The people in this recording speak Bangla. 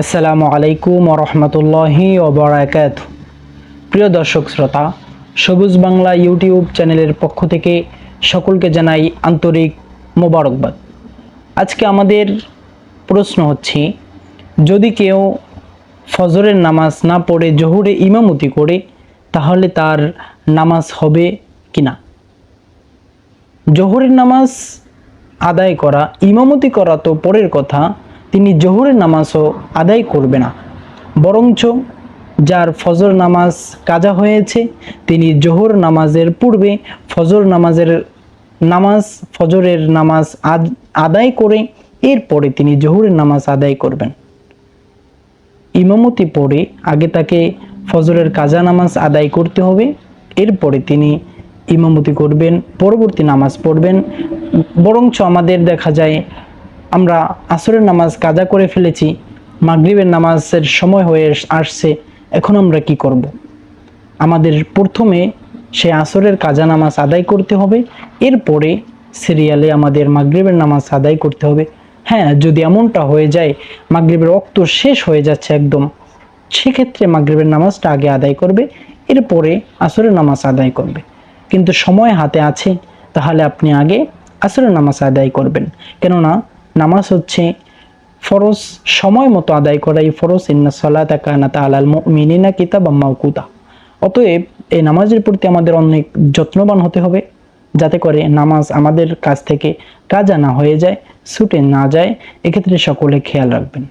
আসসালামু আলাইকুম রহমতুল্লাহি ওবরাকাত প্রিয় দর্শক শ্রোতা, সবুজ বাংলা ইউটিউব চ্যানেলের পক্ষ থেকে সকলকে জানাই আন্তরিক মোবারকবাদ। আজকে আমাদের প্রশ্ন হচ্ছে, যদি কেউ ফজরের নামাজ না পড়ে, জহুরে ইমামতি করে, তাহলে তার নামাজ হবে কিনা? জোহরের নামাজ আদায় করা, ইমামতি করা তো পরের কথা তিনি জহুরের নামাজও আদায় করবে না। বরঞ্চ যার ফজর নামাজ কাজা হয়েছে, তিনি জোহর নামাজের পূর্বে ফজর নামাজের নামাজ, ফজরের নামাজ আদায় করে এরপরে তিনি জোহরের নামাজ আদায় করবেন। ইমামতি পড়ে আগে তাকে ফজরের কাজা নামাজ আদায় করতে হবে, এরপরে তিনি ইমামতি করবেন, পরবর্তী নামাজ পড়বেন। বরঞ্চ আমাদের দেখা যায় আমরা আসরের নামাজ কাজা করে ফেলেছি, মাগরিবের নামাজের সময় হয়ে আসছে, এখন আমরা কি করব। আমাদের প্রথমে সে আসরের কাজা নামাজ আদায় করতে হবে, এরপরে সিরিয়ালে আমাদের মাগরিবের নামাজ আদায় করতে হবে। হ্যাঁ যদি এমনটা হয়ে যায়, মাগরিবের রক্ত শেষ হয়ে যাচ্ছে একদম, সেক্ষেত্রে মাগরিবের নামাজটা আগে আদায় করবে, এরপরে আসরের নামাজ আদায় করবে। কিন্তু সময় হাতে আছে, তাহলে আপনি আগে আসরের নামাজ আদায় করবেন। কেননা নামাজ হচ্ছে ফরজ সময় মতো আদায় করা, এই ফরজ, ইন্না সলাতা কানাতা আলাল মুমিনিনা কিতাব মাউকুতা অতএব এই নামাজের প্রতি আমাদের অনেক যত্নবান হতে হবে, যাতে করে নামাজ আমাদের কাছ থেকে কাজা না হয়ে যায়, ছুটে না যায়। এক্ষেত্রে সকলে খেয়াল রাখবেন।